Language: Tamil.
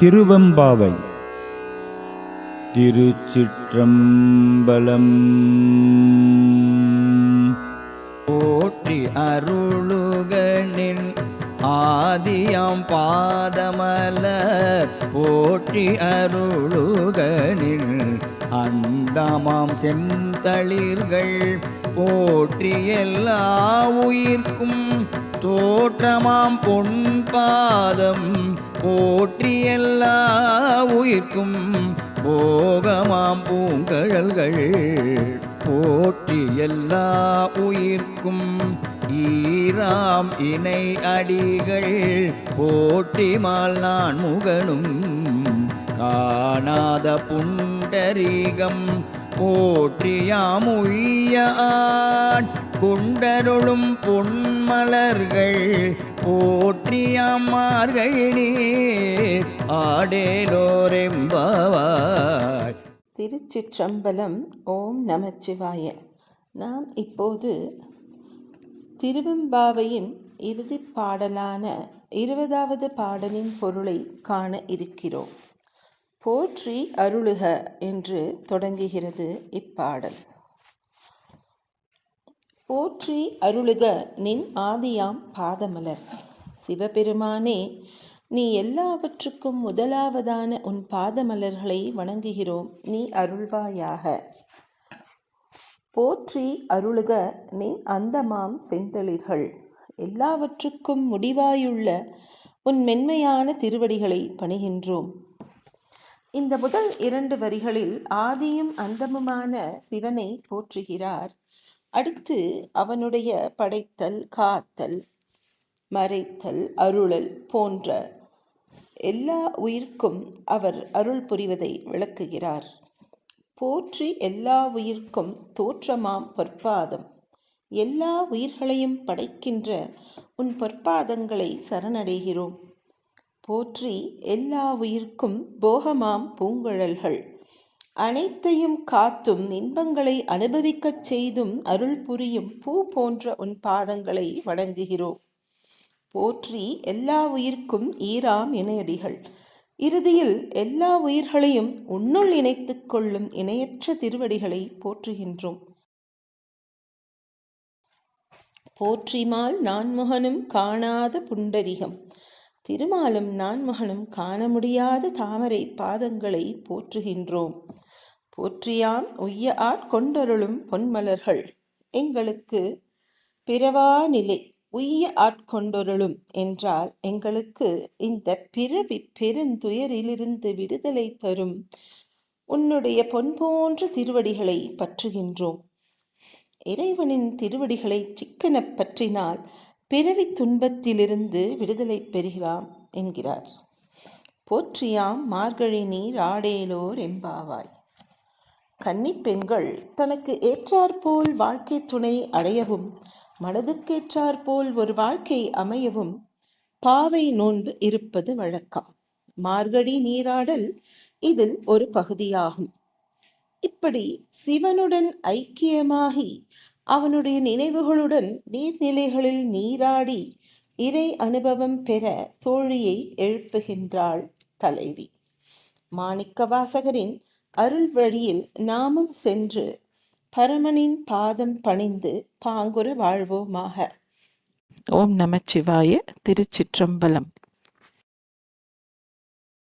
திருவெம்பாவை. திருச்சிற்றம்பலம். போற்றி அருளுகனின் ஆதியம் பாதமல போற்றி அருளுகனின் அந்தமாம் செந்தளிர்கள் போற்றி எல்லா உயிர்க்கும் தோற்றமாம் பொன் பாதம் போற்றி எல்லா உயிர்க்கும் போகமாம் பூங்கழல்கள் போற்றி எல்லா உயிர்க்கும் ஈராம் இணை அடிகள் போற்றி மால் நான் முகனும் காணாத புண்டரீகம் போற்றியாம் உய்ய குண்டருளும் பொன்மலர்கள் போற்றியாம் மார்கழி ஆடேலோரெம்பவாய். திருச்சிற்றம்பலம் ஓம் நமச்சிவாய. நாம் இப்போது திருவெம்பாவையின் இறுதிப் பாடலான இருபதாவது பாடலின் பொருளை காண இருக்கிறோம். போற்றி அருளுக என்று தொடங்குகிறது இப்பாடல். போற்றி அருளுக நின் ஆதியாம் பாதமலர். சிவபெருமானே நீ எல்லாவற்றுக்கும் முதலாவதான உன் பாதமலர்களை வணங்குகிறோம். நீ அருள்வாயாக. போற்றி அருளுக நீ அந்தமாம் செந்தளிர்கள். எல்லாவற்றுக்கும் முடிவாயுள்ள உன் மென்மையான திருவடிகளை பணிகின்றோம். இந்த முதல் இரண்டு வரிகளில் ஆதியும் அந்தமுமான சிவனை போற்றுகிறார். அடுத்து அவனுடைய படைத்தல் காத்தல் மறைத்தல் அருளல் போன்ற எல்லா உயிர்க்கும் அவர் அருள் புரிவதை விளக்குகிறார். போற்றி எல்லா உயிர்க்கும் தோற்றமாம் பொற்பாதம். எல்லா உயிர்களையும் படைக்கின்ற உன் பொற்பாதங்களை சரணடைகிறோம். போற்றி எல்லா உயிர்க்கும் போகமாம் பூங்குழல்கள். அனைத்தையும் காத்தும் இன்பங்களை அனுபவிக்கச் செய்தும் அருள் புரியும் பூ போன்ற உன் பாதங்களை வணங்குகிறோம். போற்றி எல்லா உயிர்க்கும் ஈராம் இணையடிகள். இறுதியில் எல்லா உயிர்களையும் உன்னுள் இணைத்துக் கொள்ளும் இணையற்ற திருவடிகளை போற்றுகின்றோம். போற்றிமால் நான்முகனும் காணாத புண்டரிகம். திருமாலும் நான்மகனும் காண முடியாத தாமரை பாதங்களை போற்றுகின்றோம். போற்றியாம் உய்ய ஆட்கொண்டருளும் பொன்மலர்கள். எங்களுக்கு பிறவா நிலை உய்ய ஆட்கொண்டொருளும் என்றால் எங்களுக்கு இந்த பிறவி பெருந்துயரிலிருந்து விடுதலை தரும் உன்னுடைய பொன் போன்ற திருவடிகளை பற்றுகின்றோம். இறைவனின் திருவடிகளை சிக்கன பற்றினால் பிறவி துன்பத்திலிருந்து விடுதலை பெறுகிறாம் என்கிறார். போற்றியாம் மார்கழி நீர் ஆடேலோர் எம்பாவாய் கன்னிப் பெண்கள் தனக்கு ஏற்றாற்போல் வாழ்க்கை துணை அடையவும் மனதுக்கேற்றாற்போல் ஒரு வாழ்க்கை அமையவும் பாவை நோன்பு இருப்பது வழக்கம். மார்கழி நீராடல் இதில் ஒரு பகுதியாகும். இப்படி சிவனுடன் ஐக்கியமாகி அவனுடைய நினைவுகளுடன் நீர்நிலைகளில் நீராடி இறை அனுபவம் பெற தோழியை எழுப்புகின்றாள் தலைவி. மாணிக்கவாசகரின் அருள் வழியில் நாமும் சென்று பரமனின் பாதம் பணிந்து பாங்குற வாழ்வோமாக. ஓம் நமச்சிவாய திருச்சிற்றம்பலம்.